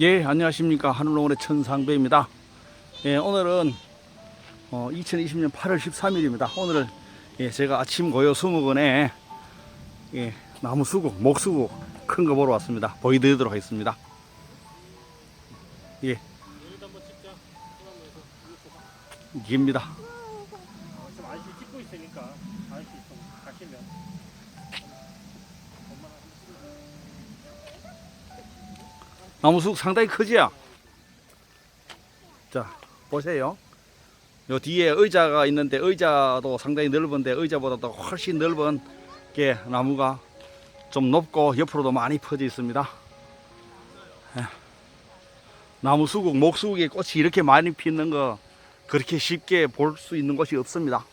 예, 안녕하십니까. 하늘농원의 천상배입니다. 예, 오늘은 어, 2020년 8월 13일입니다. 오늘 예, 제가 아침 고요 수목원에 예, 나무 수국, 목 수국 큰 거 보러 왔습니다. 보여드리도록 하겠습니다. 예. 입니다. 나무 수국 상당히 크지요? 자, 보세요. 요 뒤에 의자가 있는데 의자도 상당히 넓은데 의자보다도 훨씬 넓은 게 나무가 좀 높고 옆으로도 많이 퍼져 있습니다. 예. 나무 수국, 목수국에 꽃이 이렇게 많이 피는 거 그렇게 쉽게 볼 수 있는 곳이 없습니다.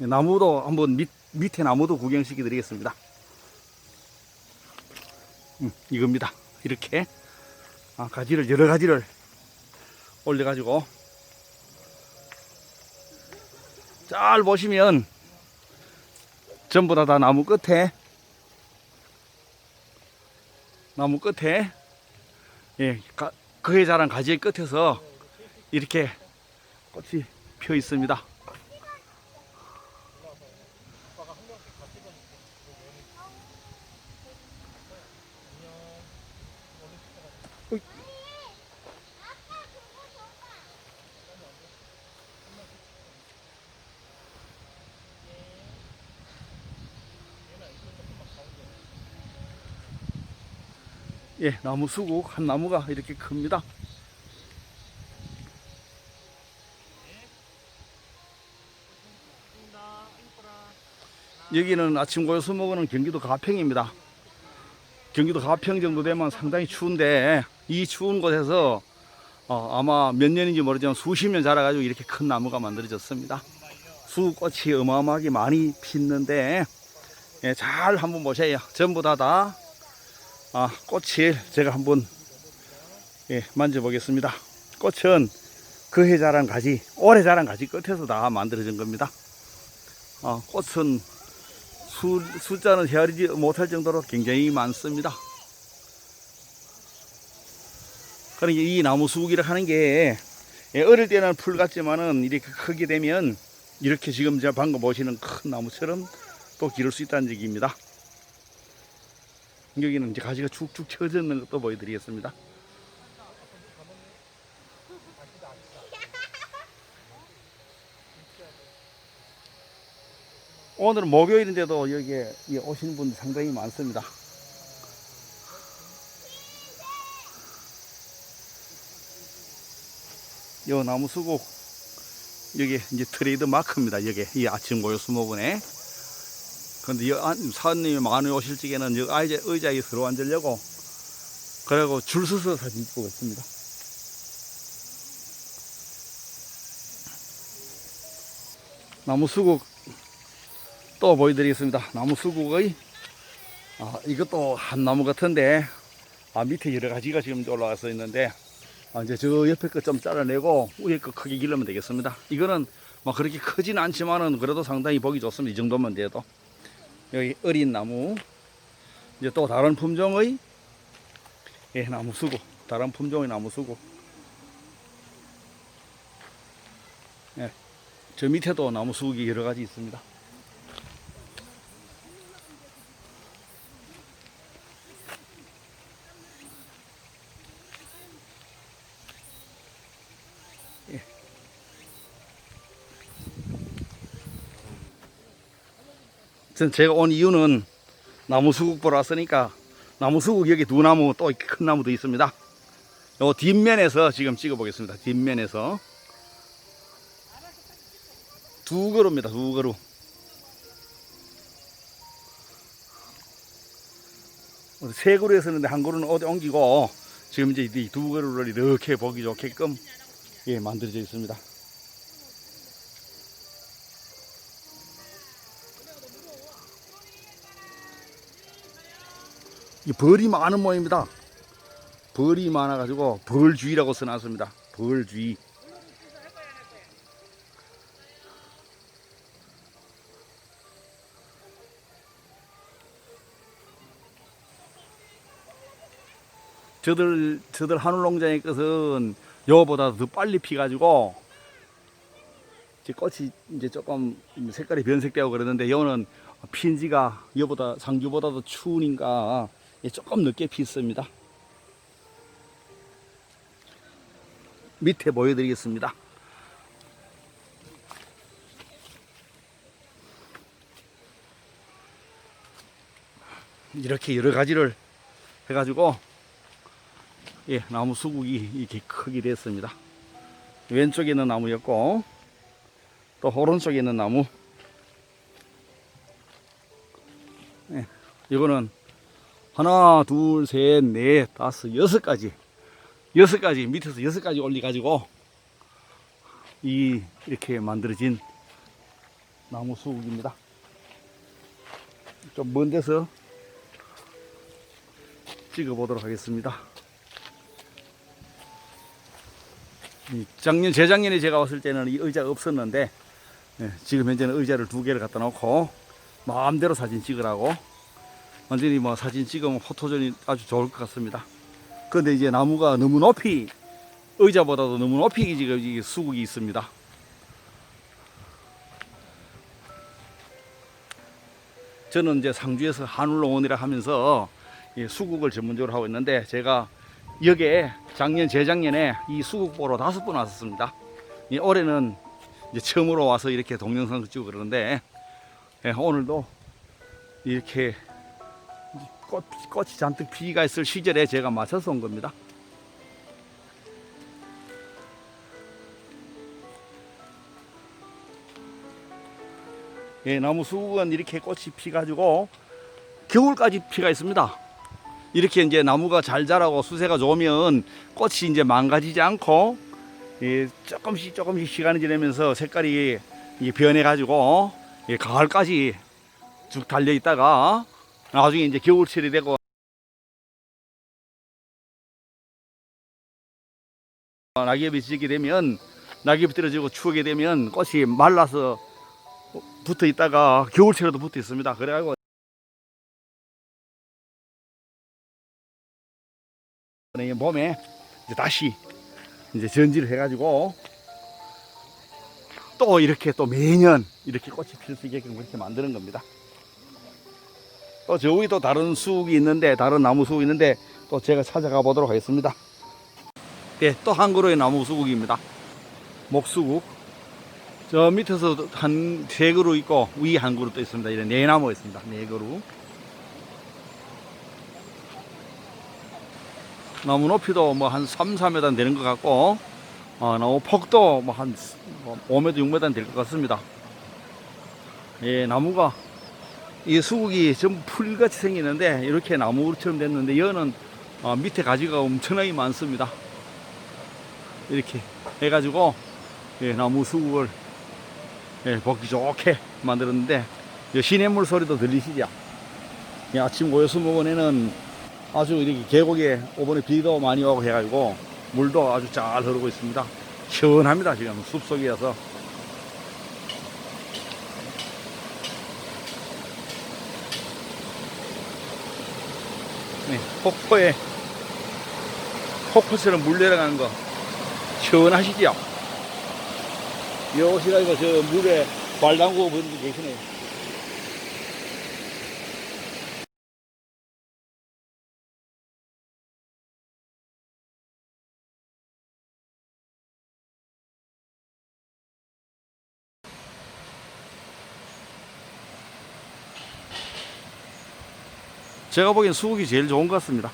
예, 나무도 한번 밑, 밑에 나무도 구경시켜 드리겠습니다. 음, 이겁니다. 이렇게 아, 가지를 여러 가지를 올려가지고 잘 보시면 전부 다, 다 나무 끝에 나무 끝에 예, 가, 그에 자란 가지의 끝에서 이렇게 꽃이 펴 있습니다. 예, 나무 수국 한 나무가 이렇게 큽니다. 여기는 아침 고요 수목원은 경기도 가평입니다. 경기도 가평 정도 되면 상당히 추운데 이 추운 곳에서 어, 아마 몇 년인지 모르지만 수십 년 자라가지고 이렇게 큰 나무가 만들어졌습니다. 수꽃이 어마어마하게 많이 피는데 예, 잘 한번 보세요. 전부 다 다 아, 꽃을 제가 한번 예, 만져보겠습니다. 꽃은 그해 자란 가지, 올해 자란 가지 끝에서 다 만들어진 겁니다. 아, 꽃은 수, 숫자는 헤아리지 못할 정도로 굉장히 많습니다. 그러니까 이 나무 수국이라 하는 게 예, 어릴 때는 풀 같지만은 이렇게 크게 되면 이렇게 지금 제가 방금 보시는 큰 나무처럼 또 기를 수 있다는 얘기입니다. 여기는 이제 가지가 축축 쳐져 있는 것도 보여드리겠습니다. 오늘은 목요일인데도 여기에 이 오시는 분들 상당히 많습니다. 요 나무 수국 여기 이제 트레이드 마크입니다. 여기 이 아침 고요 수목원에. 근데 사장님이 많이 오실 적에는 여 의자, 의자에 서로 앉으려고 그리고 줄 서서 사진 찍고 있습니다. 나무 수국 또 보여드리겠습니다. 나무 수국의 아, 이것도 한 나무 같은데 아, 밑에 여러 가지가 지금 올라가서 있는데 아, 이제 저 옆에 거 좀 잘라내고 위에 거 크게 기르면 되겠습니다. 이거는 뭐 그렇게 크진 않지만은 그래도 상당히 보기 좋습니다. 이 정도면 돼도 여기 어린 나무. 이제 또 다른 품종의 예, 나무 수국 다른 품종의 나무 수국 예, 저 밑에도 나무 수국이 여러 가지 있습니다. 전 제가 온 이유는 나무 수국 보러 왔으니까 나무 수국 여기 두 나무 또 큰 나무도 있습니다. 요 뒷면에서 지금 찍어 보겠습니다. 뒷면에서 두 그루입니다. 두 그루. 세 그루였었는데 한 그루는 어디 옮기고 지금 이제 이 두 그루를 이렇게 보기 좋게끔 예 만들어져 있습니다. 이 벌이 많은 모입니다. 벌이 많아가지고 벌주의라고 써놨습니다. 벌주의. 저들 저들 한울 농장의 것은 여보다 더 빨리 피가지고 이제 꽃이 이제 조금 색깔이 변색되고 그러는데 여는 핀지가 여보다 상주보다도 추우니까 조금 늦게 피습니다. 밑에 보여드리겠습니다. 이렇게 여러 가지를 해가지고 예, 나무 수국이 이렇게 크게 됐습니다. 왼쪽에 있는 나무였고 또 오른쪽에 있는 나무 예, 이거는 하나 둘 셋 넷 다섯 여섯 가지 여섯 가지 밑에서 여섯 가지 올리 가지고 이 이렇게 만들어진 나무 수국입니다. 좀 먼 데서 찍어 보도록 하겠습니다. 이 작년 재작년에 제가 왔을 때는 이 의자가 없었는데 예, 지금 현재는 의자를 두 개를 갖다 놓고 마음대로 사진 찍으라고 완전히 뭐 사진 찍으면 포토존이 아주 좋을 것 같습니다. 그런데 이제 나무가 너무 높이 의자보다도 너무 높이 지금 이 수국이 있습니다. 저는 이제 상주에서 한울농원이라 하면서 이 수국을 전문적으로 하고 있는데 제가 여기에 작년 재작년에 이 수국 보러 다섯 번 왔었습니다. 이 올해는 이제 처음으로 와서 이렇게 동영상 찍고 그러는데 예, 오늘도 이렇게 꽃, 꽃이 잔뜩 피가 있을 시절에 제가 맞춰서 온 겁니다. 예, 나무 수국은 이렇게 꽃이 피가지고 겨울까지 피가 있습니다. 이렇게 이제 나무가 잘 자라고 수세가 좋으면 꽃이 이제 망가지지 않고 예, 조금씩 조금씩 시간이 지나면서 색깔이 이 변해가지고 예, 가을까지 쭉 달려 있다가 나중에 이제 겨울철이 되고 낙엽이 지게 되면 낙엽이 떨어지고 추우게 되면 꽃이 말라서 붙어 있다가 겨울철에도 붙어 있습니다. 그래가지고 이 몸에 이제 다시 이제 전지를 해가지고 또 이렇게 또 매년 이렇게 꽃이 필 수 있게끔 그렇게 만드는 겁니다. 또 저기 또 다른 수국이 있는데 다른 나무 수국이 있는데 또 제가 찾아가 보도록 하겠습니다. 네, 또 한 그루의 나무 수국입니다. 목수국. 저 밑에서 한 세 그루 있고 위 한 그루 또 있습니다. 이런 네 나무 있습니다. 네 그루. 나무 높이도 뭐 한 3, 4m 되는 것 같고 어, 나무 폭도 뭐 한 5m, 6m 될 것 같습니다. 예, 나무가 이 수국이 전부 풀같이 생기는데 이렇게 나무처럼 됐는데 여는 어, 밑에 가지가 엄청나게 많습니다. 이렇게 해가지고 예, 나무 수국을 예, 먹기 좋게 만들었는데 이 시냇물 소리도 들리시죠? 예, 아침 고요수목원에는 아주 이렇게 계곡에 오번에 비도 많이 오고 해가지고 물도 아주 잘 흐르고 있습니다. 시원합니다 지금 숲속이어서 네, 폭포에 폭포처럼 물 내려가는 거 시원하시죠? 여기가지고 저 물에 발 담그고 분들 계시네요. 제가 보기엔 수국이 제일 좋은 것 같습니다.